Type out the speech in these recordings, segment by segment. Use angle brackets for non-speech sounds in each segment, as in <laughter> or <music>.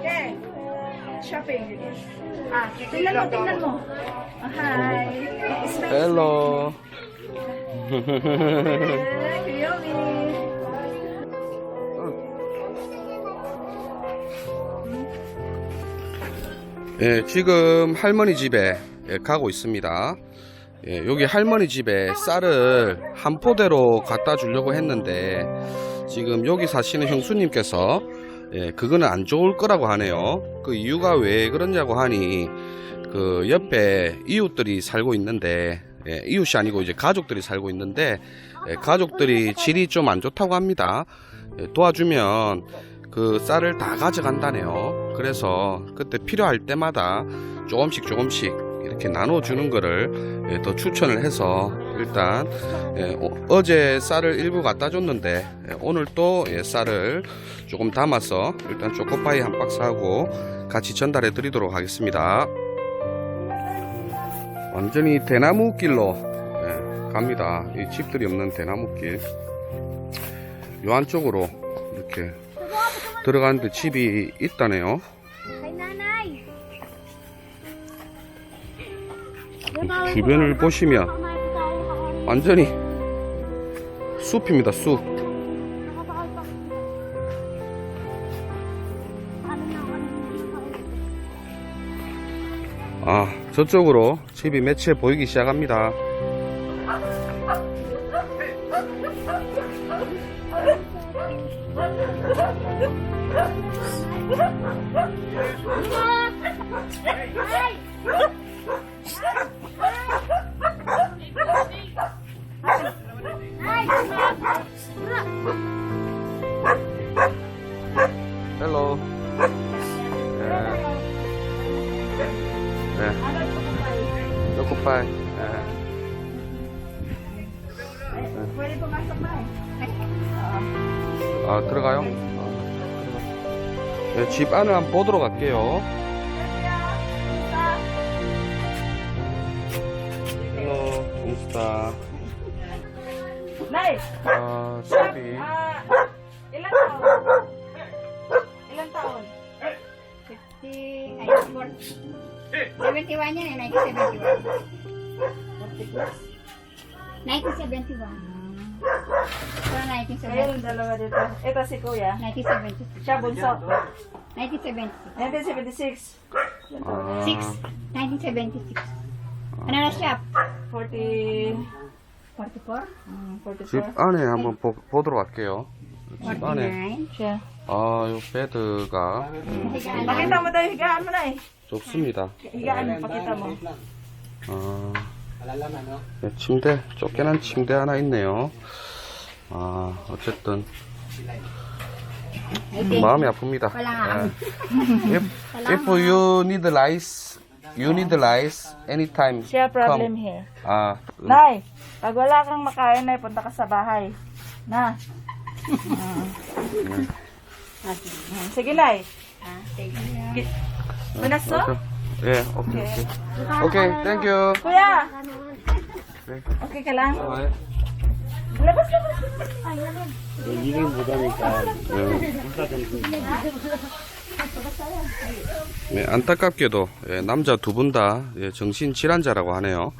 Okay. Shopping. Ah, tingnan mo, tingnan mo. Ah, hi. Smile. 헬로. Kiyomi. 예, 지금 할머니 집에 예, 가고 있습니다. 예, 여기 할머니 집에 쌀을 한 포대로 갖다 주려고 했는데 지금 여기 사시는 형수님께서 예, 그거는 안 좋을 거라고 하네요. 그 이유가 왜 그러냐고 하니 그 옆에 이웃들이 살고 있는데 예, 이웃이 아니고 이제 가족들이 살고 있는데 예, 가족들이 질이 좀 안 좋다고 합니다. 예, 도와주면 그 쌀을 다 가져간다네요. 그래서 그때 필요할 때마다 조금씩 조금씩 이렇게 나눠주는 거를 예, 더 추천을 해서 일단 예, 어, 제 쌀을 일부 갖다 줬는데 예, 오늘 또 예, 쌀을 조금 담아서 일단 초코파이 한 박스 하고 같이 전달해 드리도록 하겠습니다. 완전히 대나무 길로 예, 갑니다. 이 집들이 없는 대나무 길. 요 안쪽으로 이렇게 들어가는데 집이 있다네요. 주변을 보시면 완전히 숲입니다. 숲. 아, 저쪽으로 집이 몇채 보이기 시작합니다. 헬로. 네. 네. 초코파이. 네. Pwede pumasok na eh. 아, 들어가요? 네, 집 안을 한번 보도록 할게요. 헬로, 공수다. uh, ah, sabi, ah, ah, ilang taon? Ilang taon? 50, ay, 71 yan eh, 1971. 1971. So, Mayroon 1970. dalawa dito. Ito si Kuya. 1976. Siya bunso. 1976. 1976. Six. 1976. Ano na siya? 40. 44? 음, 집 44. 안에 한번 보, 보도록 할게요. 집 안에. 49? Siya. 아, 요 베드가 Higaan lang. Pakita mo tayo, higaan mo na eh. 좁습니다. Higaan mo, pakita mo. 아, 네, 침대, 쫓겨난 침대 하나 있네요. 아, 어쨌든, 마음이 아픕니다. 예. If, if you need rice, you need rice anytime. Siya problem come. here. 아, 음, Nay, pag wala kang makain na, punta ka sa bahay. Na. Mm. Mm, Sige, Nay. Ah, thank you. Manasok? 맞아. 예, 오케이, 오케이. 오케이, 땡큐. Kuya! 네. Okay ka lang? 네. Labas, labas. Ay, 네, 안타깝게도 예, 남자 두 분 다 정신 질환자라고 하네요.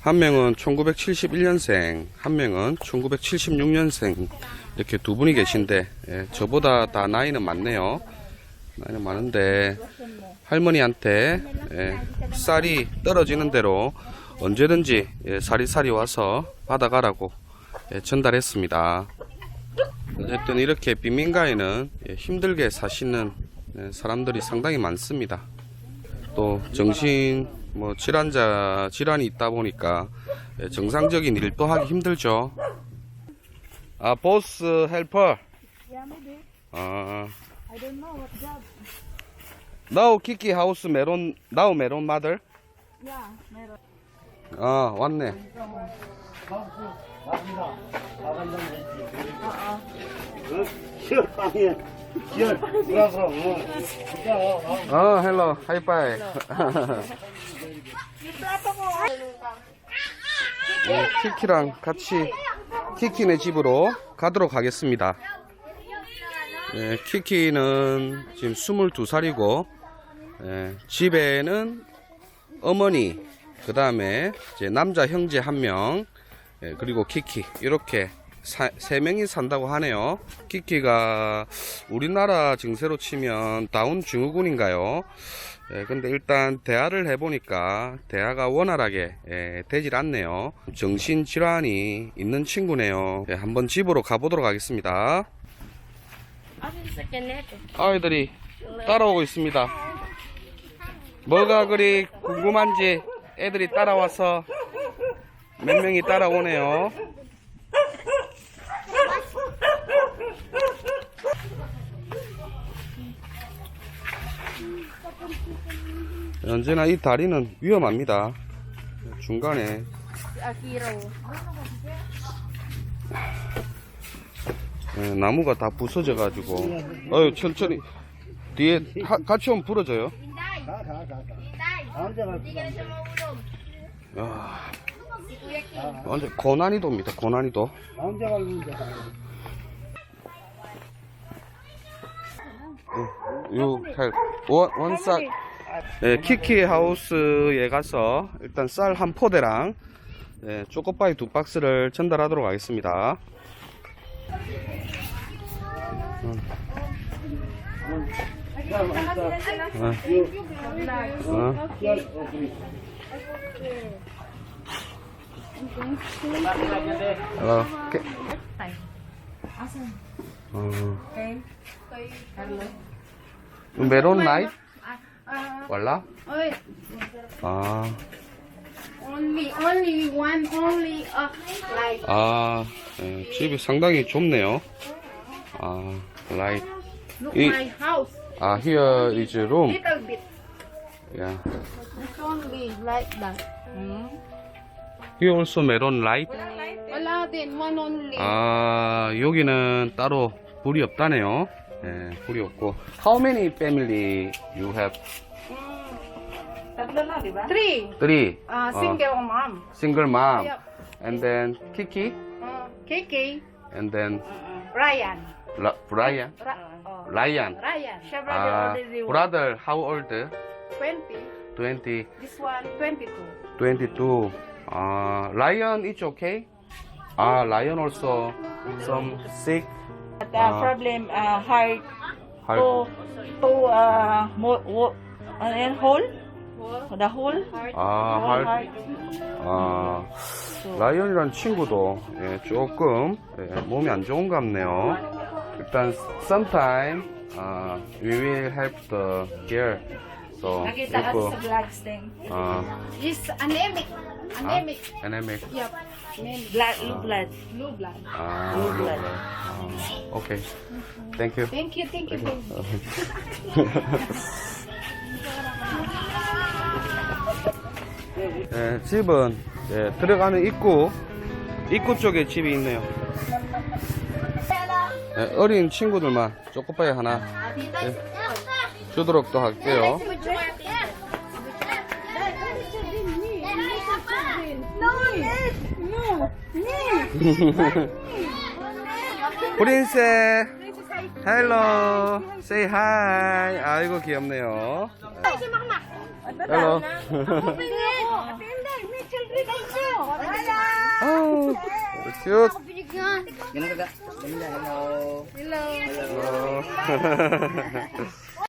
한 명은 1971년생, 한 명은 1976년생 이렇게 두 분이 계신데 예, 저보다 다 나이는 많네요. 나이는 많은데 할머니한테 예, 쌀이 떨어지는 대로 언제든지 예, 사리사리 와서 받아가라고 예, 전달했습니다. 어쨌든 이렇게 빈민가에는 예, 힘들게 사시는 예, 사람들이 상당히 많습니다. 또 정신 뭐 질환자 질환이 있다 보니까 예, 정상적인 일도 하기 힘들죠. 아 보스 헬퍼. 아. Now 키키 하우스 메론 now 메론 마들. Yeah, meron. 아 왔네. 시원 어 헬로 하이파이. <laughs> 네, 키키랑 같이 키키네 집으로 가도록 하겠습니다. 예, 키키는 지금 22살이고, 예, 집에는 어머니, 그 다음에 남자 형제 한 명, 예, 그리고 키키, 이렇게 사- 세 명이 산다고 하네요. 키키가 우리나라 증세로 치면 다운 증후군인가요? 예, 근데 일단 대화를 해보니까 대화가 원활하게 예, 되질 않네요. 정신질환이 있는 친구네요. 예, 한번 집으로 가보도록 하겠습니다. 아이들이 따라오고 있습니다. 뭐가 그리 궁금한지 애들이 따라와서 몇 명이 따라오네요. 언제나 이 다리는 위험합니다. 중간에 예, 나무가 다 부서져 가지고 어유 천천히 뒤에 하- 같이 오면 부러져요. 야, 완전 고난이도입니다. 고난이도. 헬. 원, 원 쌀. 네, 키키 하우스에 가서 일단 쌀 한 포대랑 네, 초코파이 두 박스를 전달하도록 하겠습니다. 자, 왔다. 어, 어. 메론 나이트? 왈라? 아, Only, only one, only uh, like 아, 예, 집이 상당히 좁네요. 아, 라이트. look 이- my house. 아, here is room. Little bit. Yeah. It's only like that. Here also 메론 라이트. Wala din, one only. 아, 여기는 따로 불이 없다네요. 예, 불이 없고. How many family you have? Tatlo na, di ba? Three. Three. Uh, 어, single mom. single mom. Yep. And then Kiki. Uh, Kiki. And then Ryan. La, Brian. Ra- oh, Ryan. Ryan. Siya 아, brother, how old? 20. 20, This one, 22. 22. 아, Lion is okay? 아, Lion also some sick. The Ah. problem, uh, heart Heart. to, to, uh, mo, wo, ano yan, hole? The hole? 아, heart. heart. 아, 라이언이란 친구도 예, 조금 예, 몸이 안 좋은 것 같네요. 일단 sometime 아, we will help the girl. So, Nakita ka sa vlogs din. 아, She's anemic. Anemic. anemic. Yep. Anemic. Blood, blue blood. Blue blood. 아, Blue blood. 아, 오케이. Thank you. Thank you, thank you, thank you. 예, 집은 예, 들어가는 입구 입구 쪽에 집이 있네요. 예, 어린 친구들만 초코파이 하나 예, 주도록 또 할게요. 프린세 헬로 say hi 아이고 귀엽네요 헬로 아우 hello. 헬로